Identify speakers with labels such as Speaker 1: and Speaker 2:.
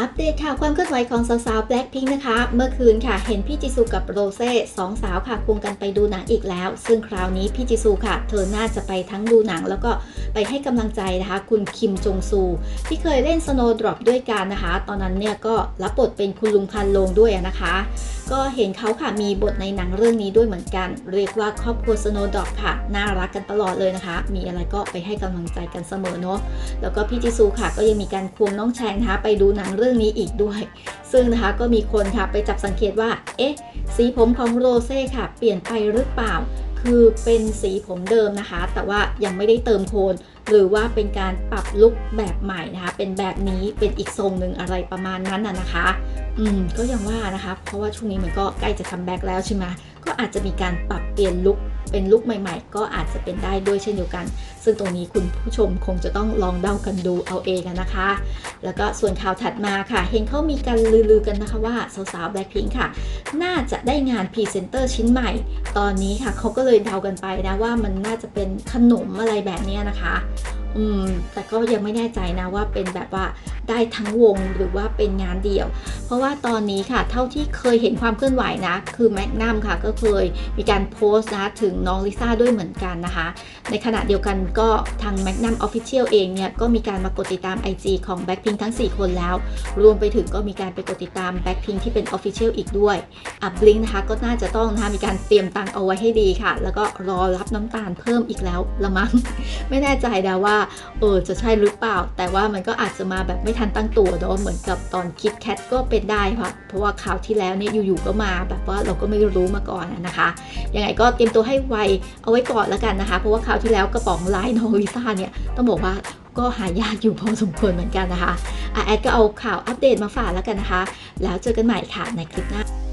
Speaker 1: อัปเดตข่าวความเคลื่อนไหวของสาวๆ Blackpink นะคะ เมื่อคืนค่ะ เห็นพี่จิซูกับโรเซ่สองสาวค่ะควงกันไปดูหนังอีกแล้ว ซึ่งคราวนี้พี่จิซูค่ะ เธอน่าจะไปทั้งดูหนัง แล้วก็ไปให้กำลังใจนะคะ คุณคิมจงซู ที่เคยเล่น Snowdrop ด้วยกันนะคะ ตอนนั้นเนี่ยก็รับบทเป็นคุณลุงพันโลงด้วยนะคะ ก็เห็นเขาค่ะมีบทในหนังเรื่องนี้ด้วยเหมือนกัน เรียกว่าครอบครัว Snowdrop ค่ะ น่ารักกันตลอดเลยนะคะ มีอะไรก็ไปให้กำลังใจกันเสมอเนาะแล้วก็พี่จิซูค่ะ ก็ยังมีการควงน้องแชงนะคะไปดูหนังเรื่องนี้อีกด้วย ซึ่งนะคะก็มีคนค่ะไปจับสังเกตว่า เอ๊ะ สีผมของโรเซ่ค่ะ เปลี่ยนไปหรือเปล่า คือเป็นสีผมเดิมนะคะ แต่ว่ายังไม่ได้เติมโทน หรือว่าเป็นการปรับลุคแบบใหม่นะคะ เป็นแบบนี้เป็นอีกทรงหนึ่งอะไรประมาณนั้นน่ะนะคะ อืมก็ยังว่านะคะ เพราะว่าช่วงนี้มันก็ใกล้จะคัมแบ็กแล้วใช่ไหมก็อาจจะมีการปรับเปลี่ยนลุค เป็นลุคใหม่ ๆ ก็อาจจะเป็นได้ด้วยเช่นเดียวกัน ซึ่งตรงนี้คุณผู้ชมคงจะต้องลองเดากันดูเอาเองนะคะ แล้วก็ส่วนข่าวถัดมาค่ะ เห็นเขามีการลือๆกันนะคะว่าสาวๆแบล็คพิงค์ค่ะ น่าจะได้งานพรีเซนเตอร์ชิ้นใหม่ ตอนนี้ค่ะเขาก็เลยเดากันไปนะว่ามันน่าจะเป็นขนมอะไรแบบนี้นะคะ อืมแต่ก็ยังไม่แน่ใจนะว่าเป็นแบบว่าได้ทั้งวงหรือว่าเป็นงานเดี่ยว เพราะว่าตอนนี้ค่ะ เท่าที่เคยเห็นความเคลื่อนไหวนะ คือแมกนัมค่ะ ก็เคยมีการโพสต์นะคะถึงน้องลิซ่าด้วยเหมือนกันนะคะ ในขณะเดียวกันก็ทาง Magnum Official เองเนี่ย ก็มีการมากดติดตาม IG ของ Blackpink ทั้ง 4 คนแล้ว รวมไปถึงก็มีการไปกดติดตาม Blackpink ที่เป็น Official อีกด้วยอะ Blink นะคะก็น่าจะต้องนะคะมีการเตรียมตังเอาไว้ให้ดีค่ะ แล้วก็รอรับน้ำตาลเพิ่มอีกแล้วละมั้งไม่แน่ใจนะว่าเออจะใช่หรือเปล่า แต่ว่ามันก็อาจจะมาแบบไม่ทันตั้งตัวเนาะเหมือนกับตอนคิดแคทก็เป็นได้ค่ะเพราะว่าข่าวที่แล้วเนี่ยอยู่ๆก็มาแบบว่าเราก็ไม่รู้มาก่อนนะคะยังไงก็เตรียมตัวให้ไวเอาไว้ก่อนแล้วกันนะคะ เพราะว่าคราวที่แล้วกระป๋องไลน์น้องลิซ่าเนี่ยต้องบอกว่าก็หายากอยู่พอสมควรเหมือนกันนะคะอะแอดก็เอาข่าวอัปเดตมาฝากแล้วกันนะคะ แล้วเจอกันใหม่ค่ะในคลิปหน้า